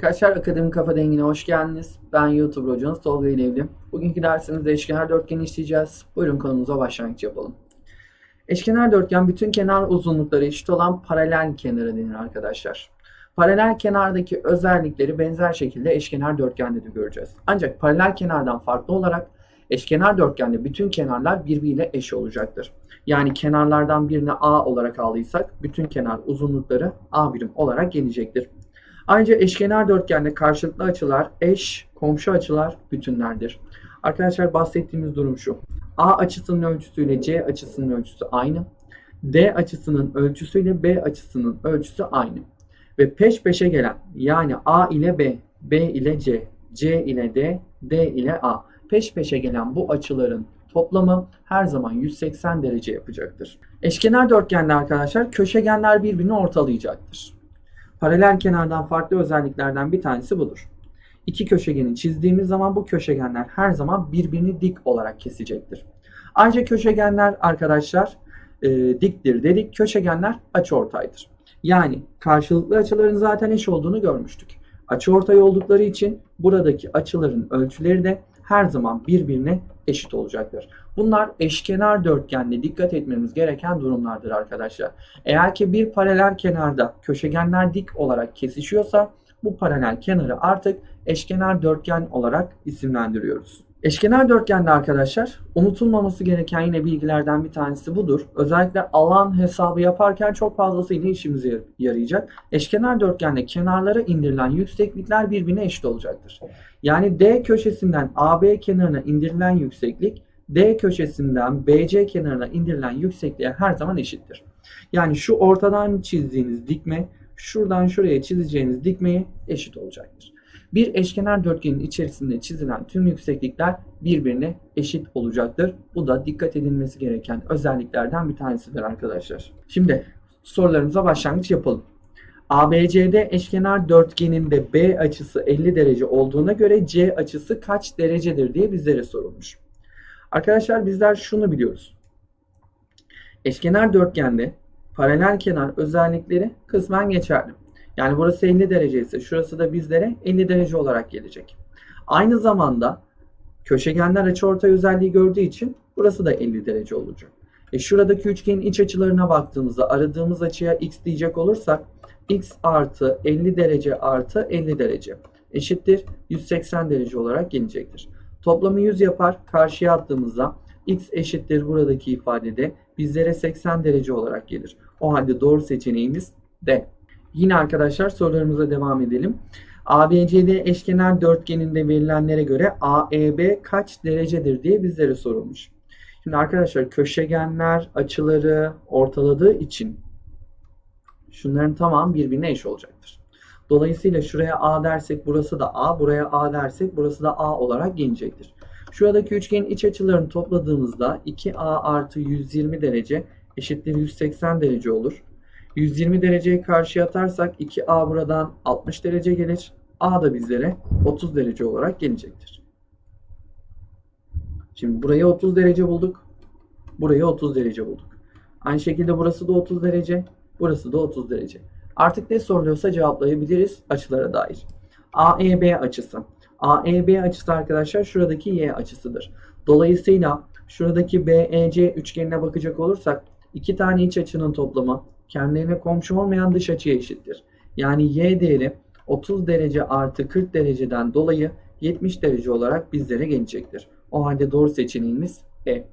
Arkadaşlar Akademi Kafa Dengi'ne hoş geldiniz. Ben YouTube hocanız Tolga İlevli. Bugünkü dersimizde eşkenar dörtgeni işleyeceğiz. Buyurun konumuza başlangıç yapalım. Eşkenar dörtgen bütün kenar uzunlukları eşit olan paralel kenara denir arkadaşlar. Paralel kenardaki özellikleri benzer şekilde eşkenar dörtgende de göreceğiz. Ancak paralel kenardan farklı olarak eşkenar dörtgende bütün kenarlar birbiriyle eş olacaktır. Yani kenarlardan birini A olarak aldıysak bütün kenar uzunlukları A birim olarak gelecektir. Ayrıca eşkenar dörtgende karşılıklı açılar eş, komşu açılar bütünlerdir. Arkadaşlar bahsettiğimiz durum şu. A açısının ölçüsüyle C açısının ölçüsü aynı. D açısının ölçüsüyle B açısının ölçüsü aynı. Ve peş peşe gelen yani A ile B, B ile C, C ile D, D ile A peş peşe gelen bu açıların toplamı her zaman 180 derece yapacaktır. Eşkenar dörtgende arkadaşlar köşegenler birbirini ortalayacaktır. Paralel kenardan farklı özelliklerden bir tanesi budur. İki köşegeni çizdiğimiz zaman bu köşegenler her zaman birbirini dik olarak kesecektir. Ayrıca köşegenler arkadaşlar e, diktir dedik. Köşegenler açıortaydır. Yani karşılıklı açıların zaten eş olduğunu görmüştük. Açıortay oldukları için buradaki açıların ölçüleri de her zaman birbirine eşit olacaktır. Bunlar eşkenar dörtgende dikkat etmemiz gereken durumlardır arkadaşlar. Eğer ki bir paralel kenarda köşegenler dik olarak kesişiyorsa bu paralel kenarı artık eşkenar dörtgen olarak isimlendiriyoruz. Eşkenar dörtgende arkadaşlar unutulmaması gereken yine bilgilerden bir tanesi budur. Özellikle alan hesabı yaparken çok fazlasıyla işimize yarayacak. Eşkenar dörtgende kenarlara indirilen yükseklikler birbirine eşit olacaktır. Yani D köşesinden AB kenarına indirilen yükseklik D köşesinden BC kenarına indirilen yüksekliğe her zaman eşittir. Yani şu ortadan çizdiğiniz dikme şuradan şuraya çizeceğiniz dikmeye eşit olacaktır. Bir eşkenar dörtgenin içerisinde çizilen tüm yükseklikler birbirine eşit olacaktır. Bu da dikkat edilmesi gereken özelliklerden bir tanesidir arkadaşlar. Şimdi sorularımıza başlangıç yapalım. ABCD eşkenar dörtgeninde B açısı 50 derece olduğuna göre C açısı kaç derecedir diye bizlere sorulmuş. Arkadaşlar bizler şunu biliyoruz. Eşkenar dörtgende paralel kenar özellikleri kısmen geçerli. Yani burası 50 derece ise şurası da bizlere 50 derece olarak gelecek. Aynı zamanda köşegenler açıortay özelliği gördüğü için burası da 50 derece olacak. E şuradaki üçgenin iç açılarına baktığımızda aradığımız açıya x diyecek olursak x artı 50 derece artı 50 derece eşittir 180 derece olarak gelecektir. Toplamı 100 yapar. Karşıya attığımızda x eşittir buradaki ifadede bizlere 80 derece olarak gelir. O halde doğru seçeneğimiz D. Yine arkadaşlar sorularımıza devam edelim. ABCD eşkenar dörtgeninde verilenlere göre AEB kaç derecedir diye bizlere sorulmuş. Şimdi arkadaşlar köşegenler açıları ortaladığı için şunların tamamı birbirine eş olacaktır. Dolayısıyla şuraya A dersek burası da A, buraya A dersek burası da A olarak gelecektir. Şuradaki üçgenin iç açılarını topladığımızda 2A artı 120 derece eşittir 180 derece olur. 120 dereceyi karşıya atarsak 2A buradan 60 derece gelir. A da bizlere 30 derece olarak gelecektir. Şimdi burayı 30 derece bulduk. Burayı 30 derece bulduk. Aynı şekilde burası da 30 derece. Burası da 30 derece. Artık ne soruluyorsa cevaplayabiliriz açılara dair. AEB açısı. AEB açısı arkadaşlar şuradaki Y açısıdır. Dolayısıyla şuradaki BEC üçgenine bakacak olursak iki tane iç açının toplamı kendilerine komşu olmayan dış açıya eşittir. Yani Y değeri 30 derece artı 40 dereceden dolayı 70 derece olarak bizlere gelecektir. O halde doğru seçeneğimiz E.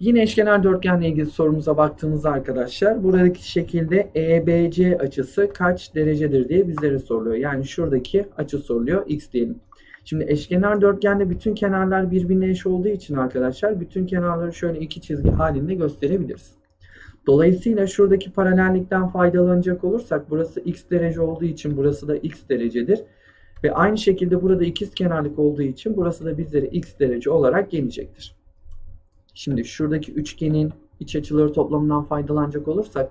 Yine eşkenar dörtgenle ilgili sorumuza baktığımızda arkadaşlar buradaki şekilde EBC açısı kaç derecedir diye bizlere soruluyor. Yani şuradaki açı soruluyor x diyelim. Şimdi eşkenar dörtgende bütün kenarlar birbirine eş olduğu için arkadaşlar bütün kenarları şöyle iki çizgi halinde gösterebiliriz. Dolayısıyla şuradaki paralellikten faydalanacak olursak burası x derece olduğu için burası da x derecedir. Ve aynı şekilde burada ikiz kenarlık olduğu için burası da bizlere x derece olarak gelecektir. Şimdi şuradaki üçgenin iç açıları toplamından faydalanacak olursak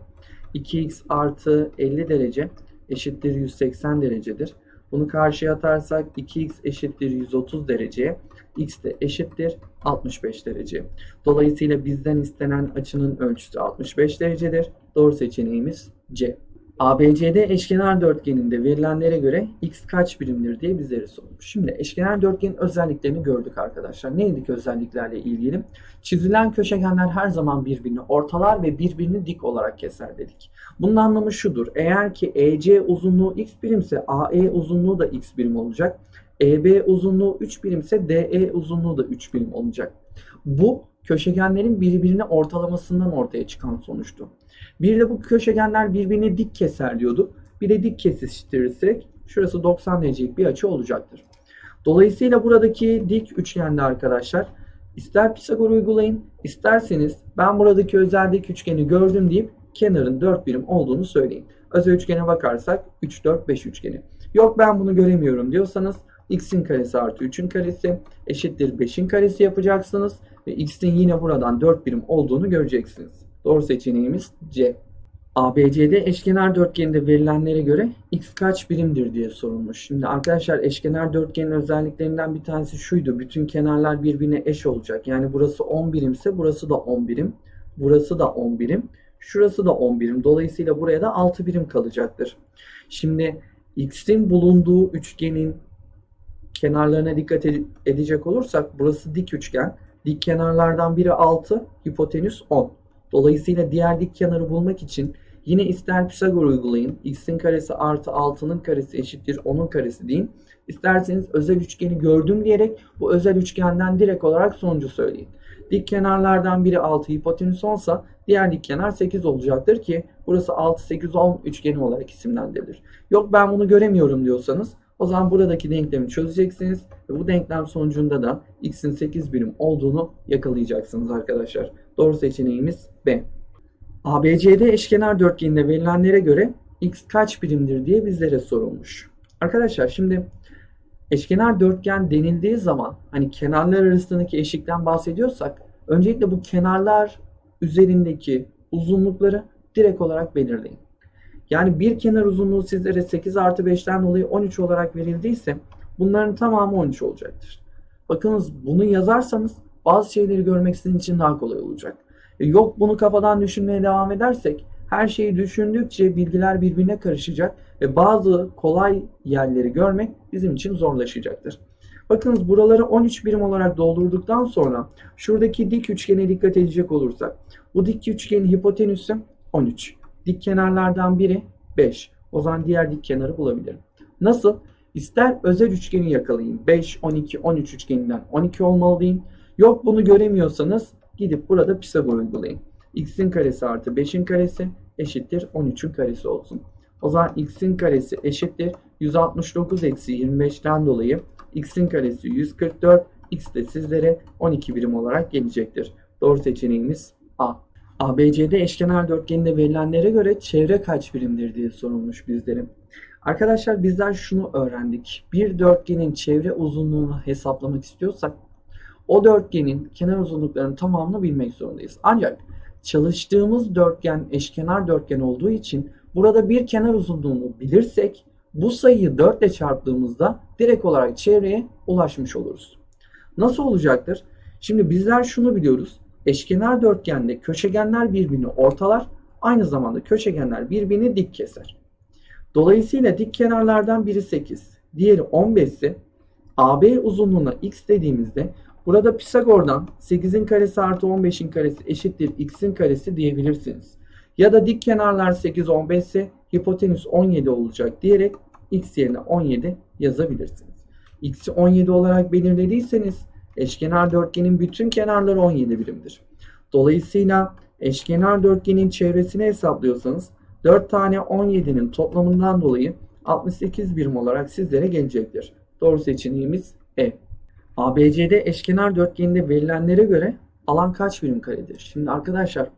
2x artı 50 derece eşittir 180 derecedir. Bunu karşıya atarsak 2x eşittir 130 dereceye, x de eşittir 65 derece. Dolayısıyla bizden istenen açının ölçüsü 65 derecedir. Doğru seçeneğimiz C. ABCD eşkenar dörtgeninde verilenlere göre x kaç birimdir diye bizlere sorulmuş. Şimdi eşkenar dörtgenin özelliklerini gördük arkadaşlar. Neydik özelliklerle ilgili? Çizilen köşegenler her zaman birbirini ortalar ve birbirini dik olarak keser dedik. Bunun anlamı şudur. Eğer ki EC uzunluğu x birimse AE uzunluğu da x birim olacak. EB uzunluğu 3 birimse DE uzunluğu da 3 birim olacak. Bu köşegenlerin birbirini ortalamasından ortaya çıkan sonuçtu. Bir de bu köşegenler birbirini dik keser diyorduk. Bir de dik kesiştirirsek şurası 90 derecelik bir açı olacaktır. Dolayısıyla buradaki dik üçgende arkadaşlar ister Pisagor uygulayın isterseniz ben buradaki özel dik üçgeni gördüm deyip kenarın 4 birim olduğunu söyleyin. Özel üçgene bakarsak 3, 4, 5 üçgeni. Yok ben bunu göremiyorum diyorsanız x'in karesi artı 3'ün karesi eşittir 5'in karesi yapacaksınız ve x'in yine buradan 4 birim olduğunu göreceksiniz. Doğru seçeneğimiz C. ABCD eşkenar dörtgeninde verilenlere göre x kaç birimdir diye sorulmuş. Şimdi arkadaşlar eşkenar dörtgenin özelliklerinden bir tanesi şuydu. Bütün kenarlar birbirine eş olacak. Yani burası 10 birimse burası da 10 birim. Burası da 10 birim. Şurası da 10 birim. Dolayısıyla buraya da 6 birim kalacaktır. Şimdi x'in bulunduğu üçgenin kenarlarına dikkat ed- edecek olursak burası dik üçgen. Dik kenarlardan biri 6, hipotenüs 10. Dolayısıyla diğer dik kenarı bulmak için yine ister Pisagor uygulayın. x'in karesi artı 6'nın karesi eşittir 10'un karesi deyin. İsterseniz özel üçgeni gördüm diyerek bu özel üçgenden direkt olarak sonucu söyleyin. Dik kenarlardan biri 6 hipotenüs 10 sa diğer dik kenar 8 olacaktır ki burası 6 8 10 üçgeni olarak isimlendirilir. Yok ben bunu göremiyorum diyorsanız o zaman buradaki denklemi çözeceksiniz ve bu denklem sonucunda da x'in 8 birim olduğunu yakalayacaksınız arkadaşlar. Doğru seçeneğimiz B. ABCD eşkenar dörtgeninde verilenlere göre x kaç birimdir diye bizlere sorulmuş. Arkadaşlar şimdi eşkenar dörtgen denildiği zaman hani kenarlar arasındaki eşikten bahsediyorsak öncelikle bu kenarlar üzerindeki uzunlukları direkt olarak belirleyin. Yani bir kenar uzunluğu sizlere 8 artı 5'ten dolayı 13 olarak verildiyse bunların tamamı 13 olacaktır. Bakınız bunu yazarsanız bazı şeyleri görmek sizin için daha kolay olacak. E, Yok bunu kafadan düşünmeye devam edersek her şeyi düşündükçe bilgiler birbirine karışacak ve bazı kolay yerleri görmek bizim için zorlaşacaktır. Bakınız buraları 13 birim olarak doldurduktan sonra şuradaki dik üçgene dikkat edecek olursak bu dik üçgenin hipotenüsü 13. Dik kenarlardan biri 5. O zaman diğer dik kenarı bulabilirim. Nasıl? İster özel üçgeni yakalayın. 5, 12, 13 üçgeninden 12 olmalı deyin. Yok bunu göremiyorsanız gidip burada Pisagor uygulayın. x'in karesi artı 5'in karesi eşittir 13'ün karesi olsun. O zaman x'in karesi eşittir 169 eksi 25'ten dolayı x'in karesi 144, x de sizlere 12 birim olarak gelecektir. Doğru seçeneğimiz A. ABCD eşkenar dörtgeninde verilenlere göre çevre kaç birimdir diye sorulmuş bizlerin. Arkadaşlar bizler şunu öğrendik. Bir dörtgenin çevre uzunluğunu hesaplamak istiyorsak o dörtgenin kenar uzunluklarının tamamını bilmek zorundayız. Ancak çalıştığımız dörtgen eşkenar dörtgen olduğu için burada bir kenar uzunluğunu bilirsek bu sayıyı 4 ile çarptığımızda direkt olarak çevreye ulaşmış oluruz. Nasıl olacaktır? Şimdi bizler şunu biliyoruz. Eşkenar dörtgende köşegenler birbirini ortalar, aynı zamanda köşegenler birbirini dik keser. Dolayısıyla dik kenarlardan biri 8, diğeri 15 ise AB uzunluğuna x dediğimizde burada Pisagor'dan 8'in karesi artı 15'in karesi eşittir x'in karesi diyebilirsiniz. Ya da dik kenarlar 8 15 ise hipotenüs 17 olacak diyerek x yerine 17 yazabilirsiniz. x'i 17 olarak belirlediyseniz eşkenar dörtgenin bütün kenarları 17 birimdir. Dolayısıyla eşkenar dörtgenin çevresini hesaplıyorsanız 4 tane 17'nin toplamından dolayı 68 birim olarak sizlere gelecektir. Doğru seçeneğimiz E. ABCD eşkenar dörtgeninde verilenlere göre alan kaç birim karedir? Şimdi arkadaşlar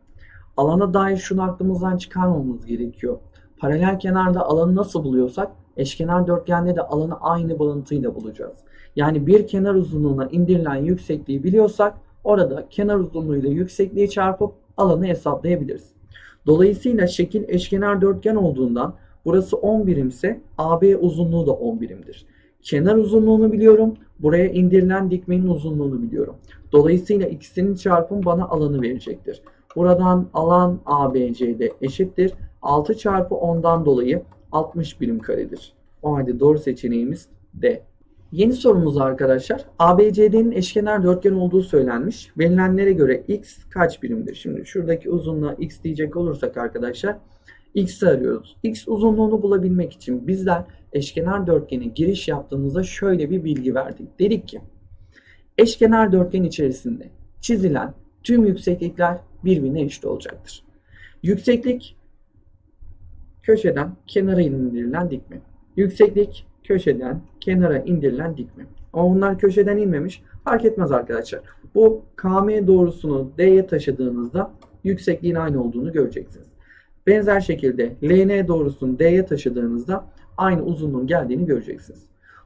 alana dair şunu aklımızdan çıkarmamız gerekiyor. Paralel kenarda alanı nasıl buluyorsak eşkenar dörtgende de alanı aynı bağıntıyla bulacağız. Yani bir kenar uzunluğuna indirilen yüksekliği biliyorsak orada kenar uzunluğuyla yüksekliği çarpıp alanı hesaplayabiliriz. Dolayısıyla şekil eşkenar dörtgen olduğundan burası 10 birimse AB uzunluğu da 10 birimdir. Kenar uzunluğunu biliyorum. Buraya indirilen dikmenin uzunluğunu biliyorum. Dolayısıyla ikisinin çarpımı bana alanı verecektir. Buradan alan ABCD eşittir. 6 çarpı 10'dan dolayı 60 birim karedir. O halde doğru seçeneğimiz D. Yeni sorumuz arkadaşlar. ABCD'nin eşkenar dörtgen olduğu söylenmiş. Verilenlere göre x kaç birimdir? Şimdi şuradaki uzunluğa x diyecek olursak arkadaşlar x'i arıyoruz. x uzunluğunu bulabilmek için bizler eşkenar dörtgene giriş yaptığımızda şöyle bir bilgi verdik. Dedik ki eşkenar dörtgen içerisinde çizilen tüm yükseklikler birbirine eşit olacaktır. Yükseklik köşeden kenara indirilen dikme. Yükseklik köşeden kenara indirilen dikme. Ama bunlar köşeden inmemiş. Fark etmez arkadaşlar. Bu KM doğrusunu D'ye taşıdığınızda yüksekliğin aynı olduğunu göreceksiniz. Benzer şekilde LN doğrusunu D'ye taşıdığınızda aynı uzunluğun geldiğini göreceksiniz.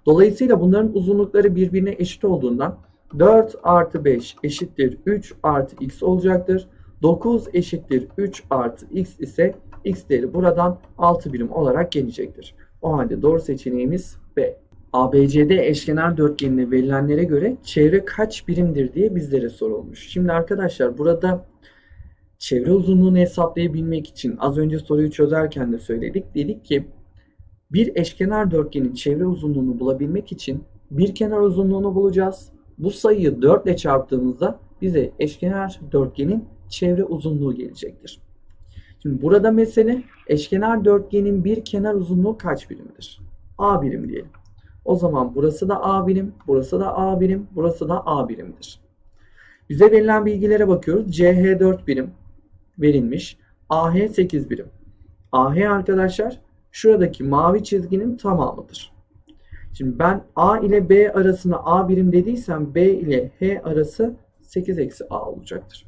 Dolayısıyla bunların uzunlukları birbirine eşit olduğundan 4 artı 5 eşittir 3 artı x olacaktır. 9 eşittir 3 artı x ise x değeri buradan 6 birim olarak gelecektir. O halde doğru seçeneğimiz B. ABCD eşkenar dörtgenine verilenlere göre çevre kaç birimdir diye bizlere sorulmuş. Şimdi arkadaşlar burada çevre uzunluğunu hesaplayabilmek için az önce soruyu çözerken de söyledik. Dedik ki bir eşkenar dörtgenin çevre uzunluğunu bulabilmek için bir kenar uzunluğunu bulacağız. Bu sayıyı 4 ile çarptığımızda bize eşkenar dörtgenin çevre uzunluğu gelecektir. Şimdi burada mesele eşkenar dörtgenin bir kenar uzunluğu kaç birimdir? A birim diyelim. O zaman burası da A birim, burası da A birim, burası da A birimdir. Bize verilen bilgilere bakıyoruz. CH 4 birim verilmiş. AH 8 birim. AH arkadaşlar şuradaki mavi çizginin tamamıdır. Şimdi ben A ile B arasına A birim dediysem B ile H arası 8 eksi A olacaktır.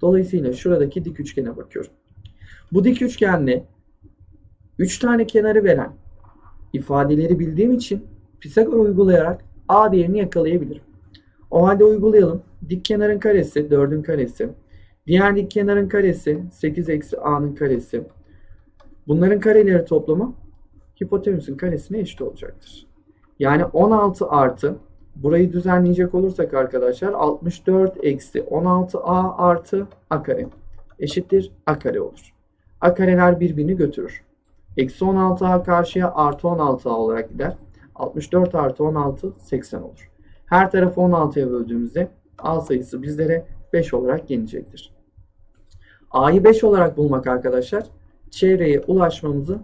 Dolayısıyla şuradaki dik üçgene bakıyorum. Bu dik üçgende 3 tane kenarı veren ifadeleri bildiğim için Pisagor uygulayarak A değerini yakalayabilirim. O halde uygulayalım. Dik kenarın karesi 4'ün karesi. Diğer dik kenarın karesi 8 eksi A'nın karesi. Bunların kareleri toplamı hipotenüsün karesine eşit olacaktır. Yani 16 artı burayı düzenleyecek olursak arkadaşlar 64 eksi 16A artı A kare eşittir A kare olur. A kareler birbirini götürür. Eksi 16A karşıya artı 16A olarak gider. 64 artı 16 80 olur. Her tarafı 16'ya böldüğümüzde A sayısı bizlere 5 olarak gelecektir. A'yı 5 olarak bulmak arkadaşlar çevreye ulaşmamızı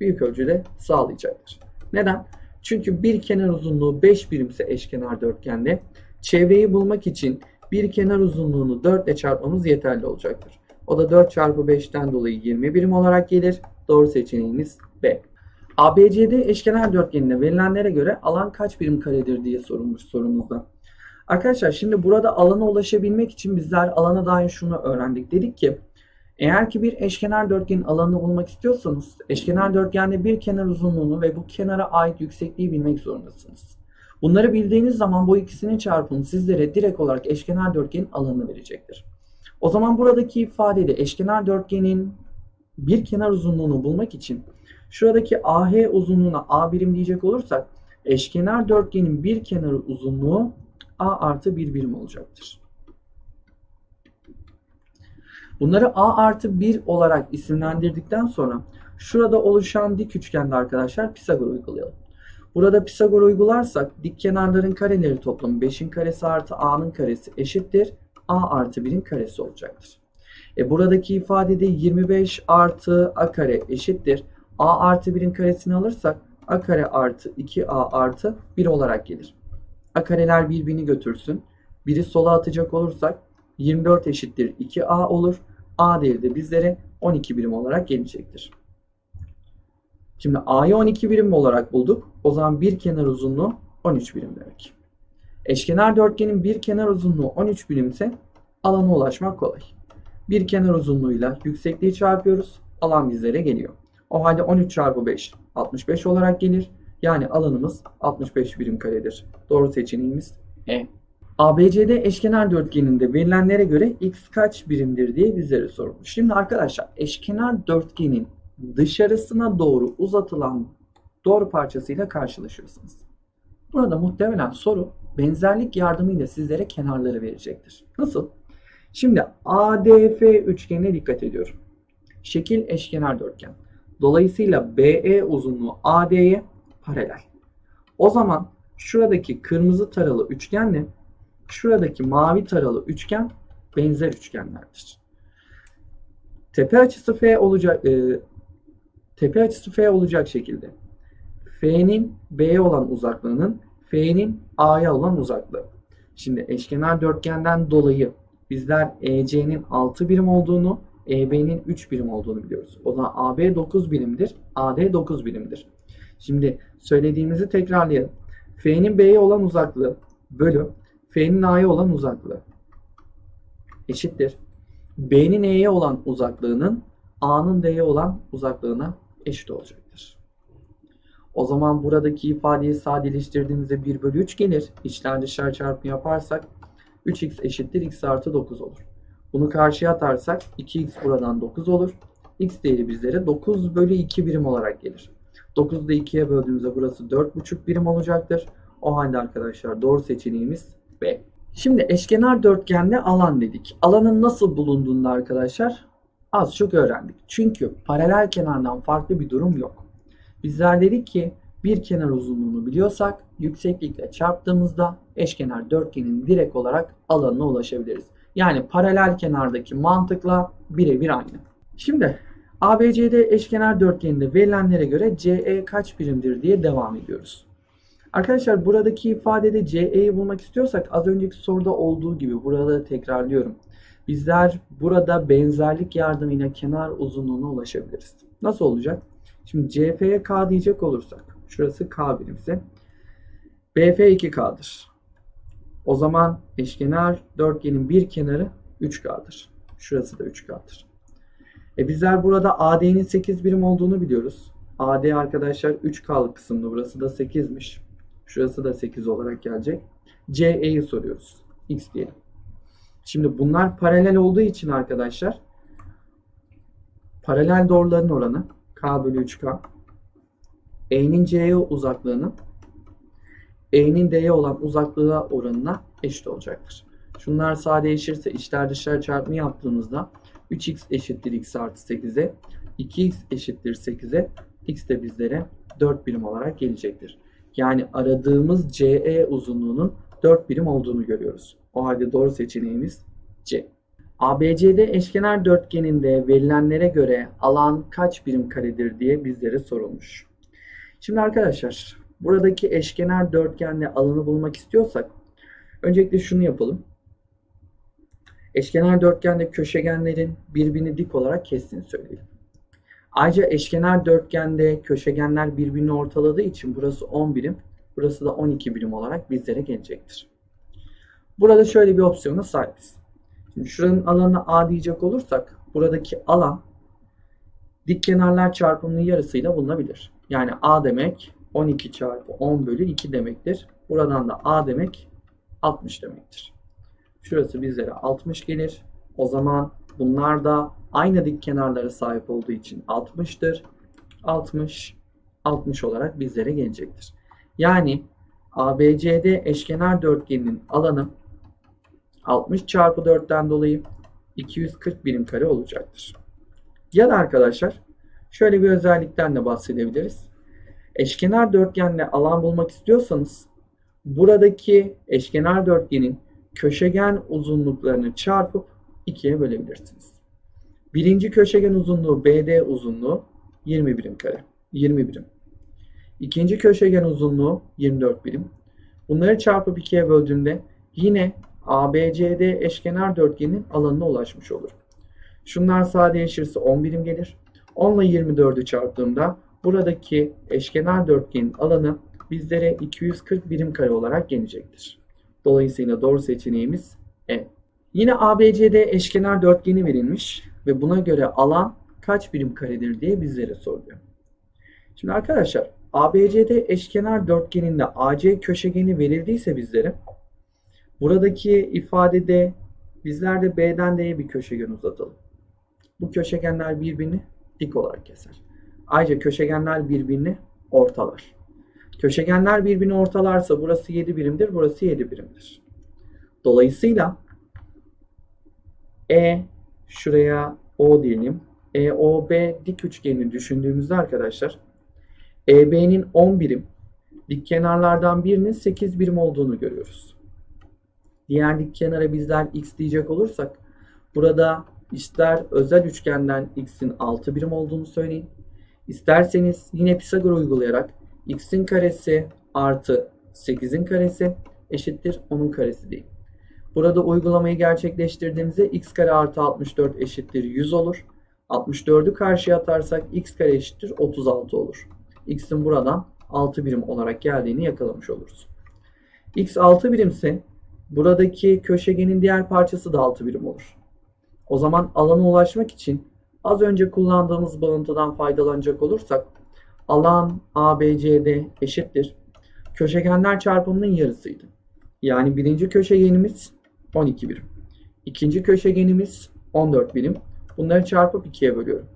büyük ölçüde sağlayacaktır. Neden? Çünkü bir kenar uzunluğu 5 birimse eşkenar dörtgende çevreyi bulmak için bir kenar uzunluğunu 4 ile çarpmamız yeterli olacaktır. O da 4 çarpı 5'ten dolayı 20 birim olarak gelir. Doğru seçeneğimiz B. ABCD eşkenar dörtgenine verilenlere göre alan kaç birim karedir diye sorulmuş sorumuzda. Arkadaşlar şimdi burada alana ulaşabilmek için bizler alana dair şunu öğrendik. Dedik ki eğer ki bir eşkenar dörtgenin alanını bulmak istiyorsanız eşkenar dörtgende bir kenar uzunluğunu ve bu kenara ait yüksekliği bilmek zorundasınız. Bunları bildiğiniz zaman bu ikisinin çarpımı sizlere direkt olarak eşkenar dörtgenin alanını verecektir. O zaman buradaki ifadede eşkenar dörtgenin bir kenar uzunluğunu bulmak için şuradaki AH uzunluğuna A birim diyecek olursak eşkenar dörtgenin bir kenarı uzunluğu A artı bir birim olacaktır. Bunları A artı 1 olarak isimlendirdikten sonra şurada oluşan dik üçgende arkadaşlar Pisagor uygulayalım. Burada Pisagor uygularsak dik kenarların kareleri toplamı 5'in karesi artı A'nın karesi eşittir. A artı 1'in karesi olacaktır. E buradaki ifadede 25 artı A kare eşittir. A artı 1'in karesini alırsak A kare artı 2A artı 1 olarak gelir. A kareler birbirini götürsün. Biri sola atacak olursak 24 eşittir 2A olur. A değeri de bizlere 12 birim olarak gelecektir. Şimdi A'yı 12 birim olarak bulduk. O zaman bir kenar uzunluğu 13 birim demek. Eşkenar dörtgenin bir kenar uzunluğu 13 birimse alana ulaşmak kolay. Bir kenar uzunluğuyla yüksekliği çarpıyoruz. Alan bizlere geliyor. O halde 13 çarpı 5 65 olarak gelir. Yani alanımız 65 birim karedir. Doğru seçeneğimiz E. ABCD eşkenar dörtgeninde verilenlere göre x kaç birimdir diye bizlere sorulmuş. Şimdi arkadaşlar eşkenar dörtgenin dışarısına doğru uzatılan doğru parçasıyla karşılaşıyorsunuz. Burada muhtemelen soru benzerlik yardımıyla sizlere kenarları verecektir. Nasıl? Şimdi ADF üçgenine dikkat ediyorum. Şekil eşkenar dörtgen. Dolayısıyla BE uzunluğu AD'ye paralel. O zaman şuradaki kırmızı taralı üçgenle şuradaki mavi taralı üçgen benzer üçgenlerdir. Tepe açısı F olacak e, tepe açısı F olacak şekilde F'nin B'ye olan uzaklığının F'nin A'ya olan uzaklığı. Şimdi eşkenar dörtgenden dolayı bizler EC'nin 6 birim olduğunu, EB'nin 3 birim olduğunu biliyoruz. O zaman AB 9 birimdir, AD 9 birimdir. Şimdi söylediğimizi tekrarlayalım. F'nin B'ye olan uzaklığı bölü F'nin A'ya olan uzaklığı eşittir. B'nin E'ye olan uzaklığının A'nın D'ye olan uzaklığına eşit olacaktır. O zaman buradaki ifadeyi sadeleştirdiğimizde 1 bölü 3 gelir. İçler dışlar çarpımı yaparsak 3x eşittir x artı 9 olur. Bunu karşıya atarsak 2x buradan 9 olur. x değeri bizlere 9 bölü 2 birim olarak gelir. 9'u da 2'ye böldüğümüzde burası 4,5 birim olacaktır. O halde arkadaşlar doğru seçeneğimiz B. Şimdi eşkenar dörtgende alan dedik. Alanın nasıl bulunduğunu da arkadaşlar az çok öğrendik. Çünkü paralel kenardan farklı bir durum yok. Bizler dedik ki bir kenar uzunluğunu biliyorsak yükseklikle çarptığımızda eşkenar dörtgenin direkt olarak alanına ulaşabiliriz. Yani paralel kenardaki mantıkla birebir aynı. Şimdi ABCD eşkenar dörtgeninde verilenlere göre CE kaç birimdir diye devam ediyoruz. Arkadaşlar buradaki ifadede CE'yi bulmak istiyorsak az önceki soruda olduğu gibi burada tekrarlıyorum. Bizler burada benzerlik yardımıyla kenar uzunluğuna ulaşabiliriz. Nasıl olacak? Şimdi CF'ye K diyecek olursak şurası K birimse BF 2K'dır. O zaman eşkenar dörtgenin bir kenarı 3K'dır. Şurası da 3K'dır. E bizler burada AD'nin 8 birim olduğunu biliyoruz. AD arkadaşlar 3K'lık kısımda burası da 8'miş. Şurası da 8 olarak gelecek. CE'yi soruyoruz. X diyelim. Şimdi bunlar paralel olduğu için arkadaşlar paralel doğruların oranı K bölü 3K E'nin C'ye uzaklığının E'nin D'ye olan uzaklığa oranına eşit olacaktır. Şunlar sadeleşirse içler dışlar çarpımı yaptığımızda 3x eşittir x artı 8'e 2x eşittir 8'e x de bizlere 4 birim olarak gelecektir. Yani aradığımız CE uzunluğunun 4 birim olduğunu görüyoruz. O halde doğru seçeneğimiz C. ABCD eşkenar dörtgeninde verilenlere göre alan kaç birim karedir diye bizlere sorulmuş. Şimdi arkadaşlar buradaki eşkenar dörtgenle alanı bulmak istiyorsak öncelikle şunu yapalım. Eşkenar dörtgende köşegenlerin birbirini dik olarak kestiğini söyleyelim. Ayrıca eşkenar dörtgende köşegenler birbirini ortaladığı için burası 10 birim, burası da 12 birim olarak bizlere gelecektir. Burada şöyle bir opsiyona sahibiz. Şimdi şuranın alanına A diyecek olursak buradaki alan dik kenarlar çarpımının yarısıyla bulunabilir. Yani A demek 12 çarpı 10 bölü 2 demektir. Buradan da A demek 60 demektir. Şurası bizlere 60 gelir. O zaman bunlar da aynı dik kenarlara sahip olduğu için 60'tır. 60, 60 olarak bizlere gelecektir. Yani ABCD eşkenar dörtgeninin alanı 60 çarpı 4'ten dolayı 240 birim kare olacaktır. Ya da arkadaşlar şöyle bir özellikten de bahsedebiliriz. Eşkenar dörtgenle alan bulmak istiyorsanız buradaki eşkenar dörtgenin köşegen uzunluklarını çarpıp ikiye bölebilirsiniz. Birinci köşegen uzunluğu BD uzunluğu 20 birim kare. 20 birim. İkinci köşegen uzunluğu 24 birim. Bunları çarpıp ikiye böldüğümde yine ABCD eşkenar dörtgenin alanına ulaşmış olur. Şunlar sadeleşirse 10 birim gelir. 10 ile 24'ü çarptığımda buradaki eşkenar dörtgenin alanı bizlere 240 birim kare olarak gelecektir. Dolayısıyla doğru seçeneğimiz E. Yine ABCD eşkenar dörtgeni verilmiş ve buna göre alan kaç birim karedir diye bizlere soruluyor. Şimdi arkadaşlar ABCD eşkenar dörtgeninde AC köşegeni verildiyse bizlere buradaki ifadede bizler de B'den D'ye bir köşegen uzatalım. Bu köşegenler birbirini dik olarak keser. Ayrıca köşegenler birbirini ortalar. Köşegenler birbirini ortalarsa burası 7 birimdir, burası 7 birimdir. Dolayısıyla E şuraya O diyelim. EOB dik üçgenini düşündüğümüzde arkadaşlar EB'nin 10 birim, dik kenarlardan birinin 8 birim olduğunu görüyoruz. Diğer dik kenara bizler x diyecek olursak burada ister özel üçgenden x'in 6 birim olduğunu söyleyin. İsterseniz yine Pisagor uygulayarak x'in karesi artı 8'in karesi eşittir 10'un karesi değil. Burada uygulamayı gerçekleştirdiğimizde x kare artı 64 eşittir 100 olur. 64'ü karşıya atarsak x kare eşittir 36 olur. x'in buradan 6 birim olarak geldiğini yakalamış oluruz. x 6 birimse buradaki köşegenin diğer parçası da 6 birim olur. O zaman alana ulaşmak için az önce kullandığımız bağıntıdan faydalanacak olursak alan ABCD eşittir. Köşegenler çarpımının yarısıydı. Yani birinci köşegenimiz 12 birim. İkinci köşegenimiz 14 birim. Bunları çarpıp 2'ye bölüyorum.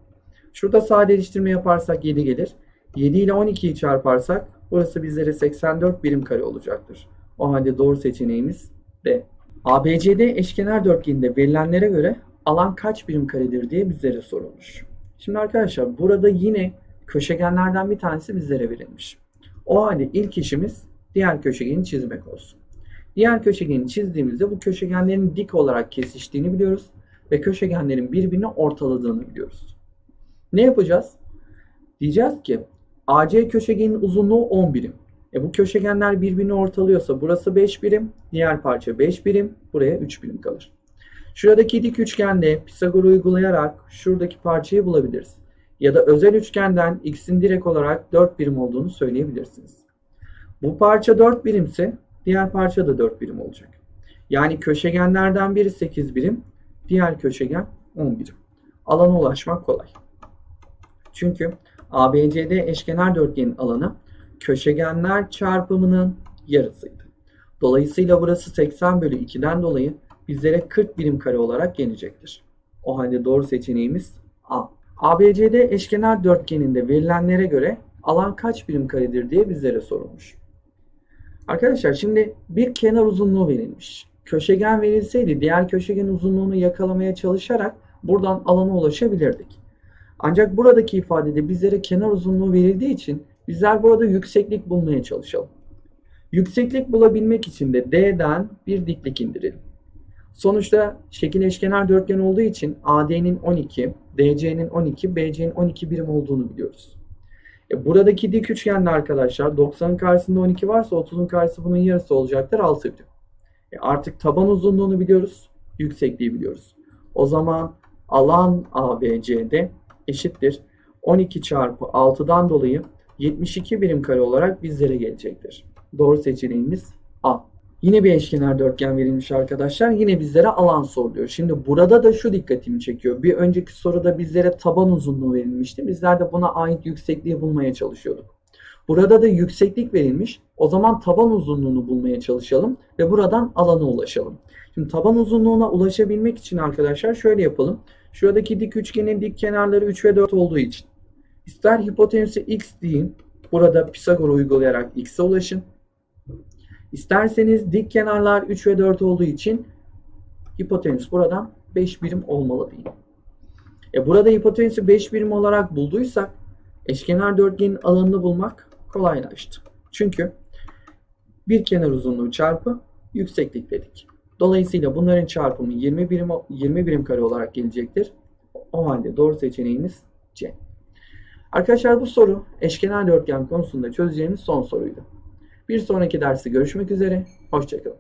Şurada sadeleştirme yaparsak 7 gelir. 7 ile 12'yi çarparsak burası bizlere 84 birim kare olacaktır. O halde doğru seçeneğimiz B. ABCD eşkenar dörtgeninde verilenlere göre alan kaç birim karedir diye bizlere sorulmuş. Şimdi arkadaşlar burada yine köşegenlerden bir tanesi bizlere verilmiş. O halde ilk işimiz diğer köşegeni çizmek olsun. Diğer köşegeni çizdiğimizde bu köşegenlerin dik olarak kesiştiğini biliyoruz ve köşegenlerin birbirini ortaladığını biliyoruz. Ne yapacağız? Diyeceğiz ki AC köşegenin uzunluğu 10 birim. E bu köşegenler birbirini ortalıyorsa burası 5 birim, diğer parça 5 birim, buraya 3 birim kalır. Şuradaki dik üçgende Pisagor uygulayarak şuradaki parçayı bulabiliriz. Ya da özel üçgenden x'in direkt olarak 4 birim olduğunu söyleyebilirsiniz. Bu parça 4 birimse diğer parça da 4 birim olacak. Yani köşegenlerden biri 8 birim, diğer köşegen 10 birim. Alana ulaşmak kolay. Çünkü ABCD eşkenar dörtgenin alanı köşegenler çarpımının yarısıydı. Dolayısıyla burası 80 bölü 2'den dolayı bizlere 40 birim kare olarak gelecektir. O halde doğru seçeneğimiz A. ABCD eşkenar dörtgeninde verilenlere göre alan kaç birim karedir diye bizlere sorulmuş. Arkadaşlar şimdi bir kenar uzunluğu verilmiş. Köşegen verilseydi diğer köşegen uzunluğunu yakalamaya çalışarak buradan alana ulaşabilirdik. Ancak buradaki ifadede bizlere kenar uzunluğu verildiği için bizler burada yükseklik bulmaya çalışalım. Yükseklik bulabilmek için de D'den bir diklik indirelim. Sonuçta şekil eşkenar dörtgen olduğu için AD'nin 12, DC'nin 12, BC'nin 12 birim olduğunu biliyoruz. E buradaki dik üçgende arkadaşlar 90'ın karşısında 12 varsa 30'un karşısı bunun yarısı olacaktır 6 birim. E artık taban uzunluğunu biliyoruz, yüksekliği biliyoruz. O zaman alan ABCD eşittir 12 çarpı 6'dan dolayı 72 birim kare olarak bizlere gelecektir. Doğru seçeneğimiz A. Yine bir eşkenar dörtgen verilmiş arkadaşlar. Yine bizlere alan soruluyor. Şimdi burada da şu dikkatimi çekiyor. Bir önceki soruda bizlere taban uzunluğu verilmişti. Bizler de buna ait yüksekliği bulmaya çalışıyorduk. Burada da yükseklik verilmiş. O zaman taban uzunluğunu bulmaya çalışalım ve buradan alana ulaşalım. Şimdi taban uzunluğuna ulaşabilmek için arkadaşlar şöyle yapalım. Şuradaki dik üçgenin dik kenarları 3 ve 4 olduğu için ister hipotenüse x deyin. Burada Pisagor uygulayarak x'e ulaşın. İsterseniz dik kenarlar 3 ve 4 olduğu için hipotenüs buradan 5 birim olmalı değil. E burada hipotenüsü 5 birim olarak bulduysak eşkenar dörtgenin alanını bulmak kolaylaştı. Çünkü bir kenar uzunluğu çarpı yükseklik dedik. Dolayısıyla bunların çarpımı 20 birim 20 birim kare olarak gelecektir. O halde doğru seçeneğimiz C. Arkadaşlar bu soru eşkenar dörtgen konusunda çözeceğimiz son soruydu. Bir sonraki derste görüşmek üzere. Hoşçakalın.